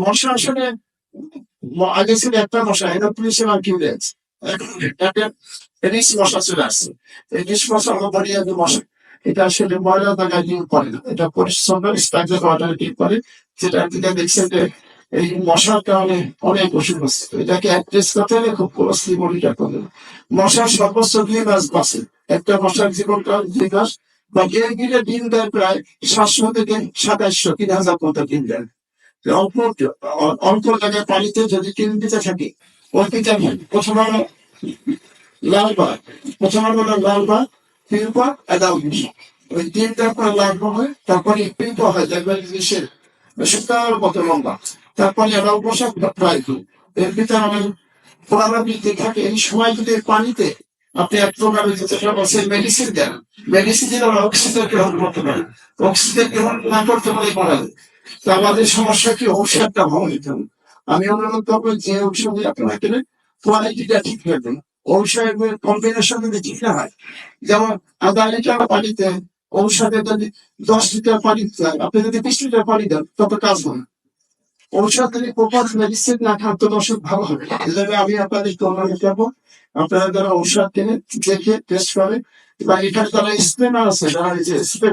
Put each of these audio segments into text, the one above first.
মশা আসলে আগে ছিল একটা মশা এটা পুলিশের আর কিউ দিয়েছে এডিস মশা চলে আসছে। মশা বড়ি আগে মশা এটা আসলে ময়লা জায়গায় ডিল করে না। এটা পরিশ্রম স্ট্রাকচার ওয়াটার করে যেটা যেটা দেখছেন যে এই মশার কারণে অনেক ওষুধ হচ্ছে। এটাকে অ্যাড্রেস করতে হলে খুব ক্লোজলি মনিটর করবে মশার সর্বোচ্চ দুই মাস বাঁচে। একটা মশার জীবনকাল দুই মাস বা গিয়ে গিলে ডিম দেয় প্রায় সাতশো থেকে সাতাশশো তিন হাজার মতো ডিম দেয়। অল্প অল্প জায়গায় পানিতে যদি তিন দিতে থাকি ওই ভিটামিন প্রথম হলো লাল বা, প্রথম হলো লাল বা পিম্পা ওই তিনটা পরে লাল বা হয় তারপরে পিম্পা হয় দেখবেন দেশের সপ্তাহের মতো লম্বা। তারপরে অ্যাডাউন্ট বসা প্রায় দুই এর ভিতরে আমার পুনরাবৃত্তি থাকে, এই সময় যদি পানিতে আপনি এক প্রকার যেটা বলছেন মেডিসিন দেন। মেডিসিন দিলে আমরা অক্সিজেন গ্রহণ করতে পারি। অক্সিজেন গ্রহণ না করতে পারি মারা যায়। তো আমাদের সমস্যা কি? ঔষধটা ভালো হবে। আমি অনুরোধ করব যে ঔষধ আপনারা কিনে কোয়ালিটিটা ঠিক রাখবেন। ঔষধের কম্বিনেশন যদি ঠিক না হয়, যেমন আধা লিটার পানিতে ঔষধে যদি দশ লিটার পানি দেন, আপনি যদি বিশ লিটার পানি দেন, তত কাজ হবে ঔষধ যদি প্রপার মেডিসিন না খান তো ওষুধ ভালো হবে না। আমি আপনাদের অনুরোধ করব, আপনারা যারা ঔষধ কিনে দেখে টেস্ট করে, বা এখানে যারা স্প্রে আছে, যারা এই যে স্প্রে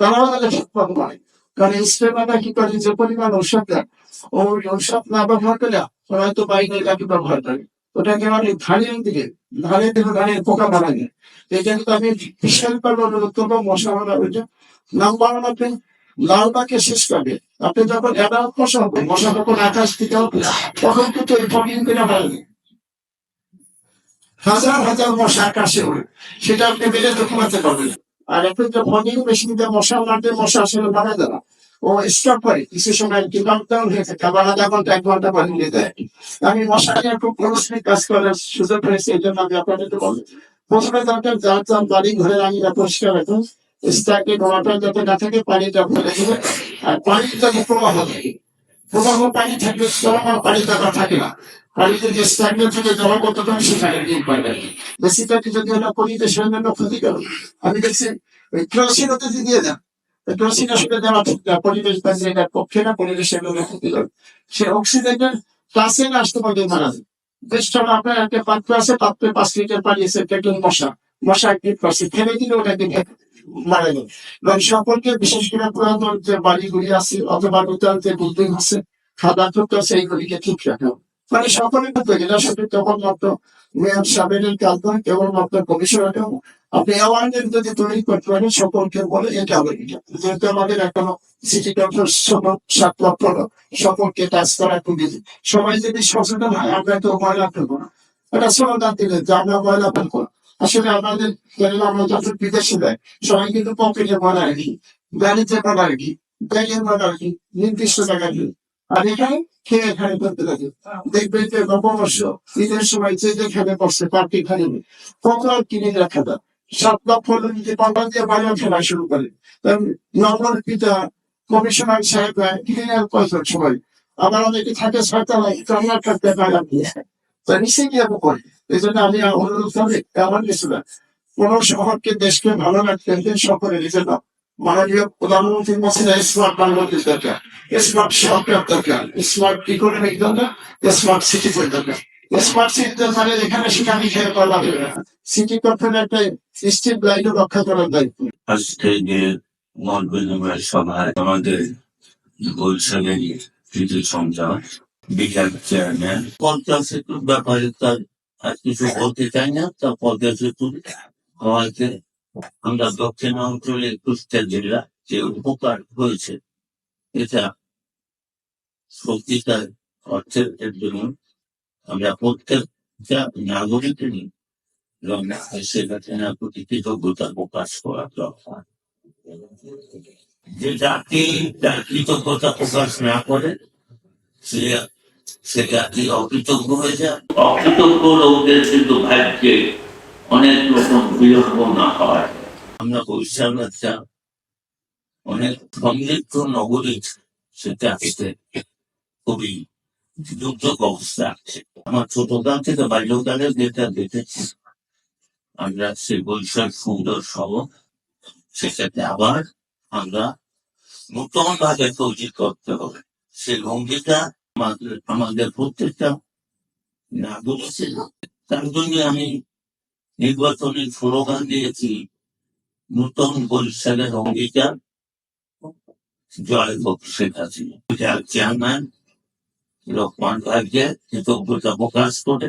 তারাও ঠিক মতো পারে কারণ স্প্রেমার কি করে? যে পরিমাণ ঔষধ দেয়, ওই ঔষধ না ব্যবহার করলে হয়তো বাইরে ব্যবহার করে? ওটাকে মানে ধানের দিকে? ধানের দিকে ধানের পোকা মারা যায় এই জন্য তো আমি বিশাল করে অনুরোধ করব, মশা মারা ওইটা নাম্বার আপনি লাল বাকে শেষ করবে। আপনি যখন অ্যাডাল্ট মশা হবে, মশা যখন আকাশ থেকে হবে, তখন কিন্তু এই ফকিং করে মারবে হাজার হাজার মশা আকাশে ওড়ে সেটা আপনি বেড়ে ঘুমাতে পারবেন আর এখন যে ফগিং মেশিনটা মশা মারতে মশা আসলে মারা না। ও করে। কিছু সময় কি লকডাউন হয়ে থাকে। আধা ঘণ্টা, এক ঘণ্টা নিয়ে আমি মশা নিয়ে খুব কাজ করার সুযোগ পেয়েছি, এই জন্য আমি প্রথমে দরকার যার যার বাড়ি ঘরে আঙিনা পরিষ্কার রাখুন। স্টাকে ঘোরাটা যাতে না থাকে পানিটা ফেলে দেবে আর পানির যাতে প্রবাহ থাকে, প্রবাহ পানি থাকলে পানি থাকা থাকে না। পানিতে যে যদি পরিবেশের জন্য আমি দেখছি, ওই ক্রসিন ওতে দিয়ে দেন দেওয়া ঠিক না পরিবেশ পক্ষে না সে অক্সিজেনের ক্লাসে না আসতে পারলে মারা আপনার একটা পাত্র আছে, পাত্রে পাঁচ লিটার পানি আছে একজন মশা। মশা করছে ফেলে দিলে ওটাকে মারা এবং সকলকে, বিশেষ করে পুরাতন যে বাড়িগুলি আছে, অথবা নতুন যে বিল্ডিং আছে খাবার করতে আছে, এইগুলিকে ঠিক রাখা মানে সকলের ক্ষেত্রে এটা শুধু কেবলমাত্র মেয়র সাহেবের কাজ নয় কেবলমাত্র কমিশনার আপনি অ্যাওয়ারনেস যদি তৈরি করতে পারেন সকলকে বলে এটা হবে এটা। যেহেতু আমাদের এখনও সিটি কর্পোরেশন সাত লক্ষ লোক, সকলকে কাজ করা খুবই সবাই যদি সচেতন হয় আমরা তো ময়লা ফেলব না এটা স্লোগান দিলে যে আমরা ময়লা ফেলব। আসলে আমাদের কেন আমরা যত বিদেশে দেয় সবাই কিন্তু পকেটে ময়লা রাখি গাড়িতে ময়লা রাখি ব্যাগে ময়লা রাখি নির্দিষ্ট জায়গায়। আর এখানে খেয়ে এখানে করতে লাগে দেখবেন যে নববর্ষ ঈদের সময় যে যেখানে বসছে পার্টি খালি কত আর কিনে রাখা যায় সাত লক্ষ লোক যে বাংলা দিয়ে বাইরে ফেলা শুরু করে। নগর পিতা কমিশনার সাহেব আর সবাই আবার অনেকে থাকে ছয়তলায় করে। এই জন্য আমি অনুরোধ করি আমার না। কোন শহরকে, দেশকে ভালো রাখতে হলে সকলের জন্য মাননীয় প্রধানমন্ত্রীর বলছেন স্মার্ট বাংলাদেশ দরকার স্মার্ট সরকার দরকার। স্মার্ট ইকোনমিক দরকার স্মার্ট সিটি দরকার স্মার্ট সিটি মানে সেখানে খেয়ে স্ট্রিট রক্ষা করার দায়িত্ব। আজকে যে মত বিনিময় সভায় আমাদের কিছু চেয়ারম্যান পদ্মা সেতুর ব্যাপারে তার আর কিছু বলতে চাই না তা পদ্মা সেতু হওয়াতে আমরা দক্ষিণ অঞ্চলে কুষ্টিয়া জেলা যে উপকার হয়েছে এটা সত্যিকার অর্থের জন্য আমরা প্রত্যেকটা নাগরিকেরই সেখানে প্রতি কৃতজ্ঞতা প্রকাশ করা দরকার। যে জাতি তার কৃতজ্ঞতা প্রকাশ না করে সে সে জাতি অকৃতজ্ঞ হয়ে যায়। অকৃতজ্ঞ লোকদের কিন্তু ভাগ্যে অনেক রকম বিড়ম্বনা হয়। আমরা বরিশাল একটা অনেক সমৃদ্ধ নগরী সেটা আসতে খুবই দুর্যোগ অবস্থা আছে। আমার ছোটকাল থেকে বাল্যকালের যেটা দেখেছি। আমরা সেই বৈশাখ সুন্দর সহ সেক্ষেত্রে আবার আমরা নূতন ভাবে তৈরি করতে হবে। সেই ভঙ্গিটা আমাদের আমাদের প্রত্যেকটা নাগরিক ছিল। তার জন্য আমি নির্বাচনের স্লোগান দিয়েছি, নূতন বরিশালের অঙ্গীকার জয় হোক শেখ হাসিনা। যার চেয়ারম্যান রহমান ভাইকে কৃতজ্ঞতা প্রকাশ করে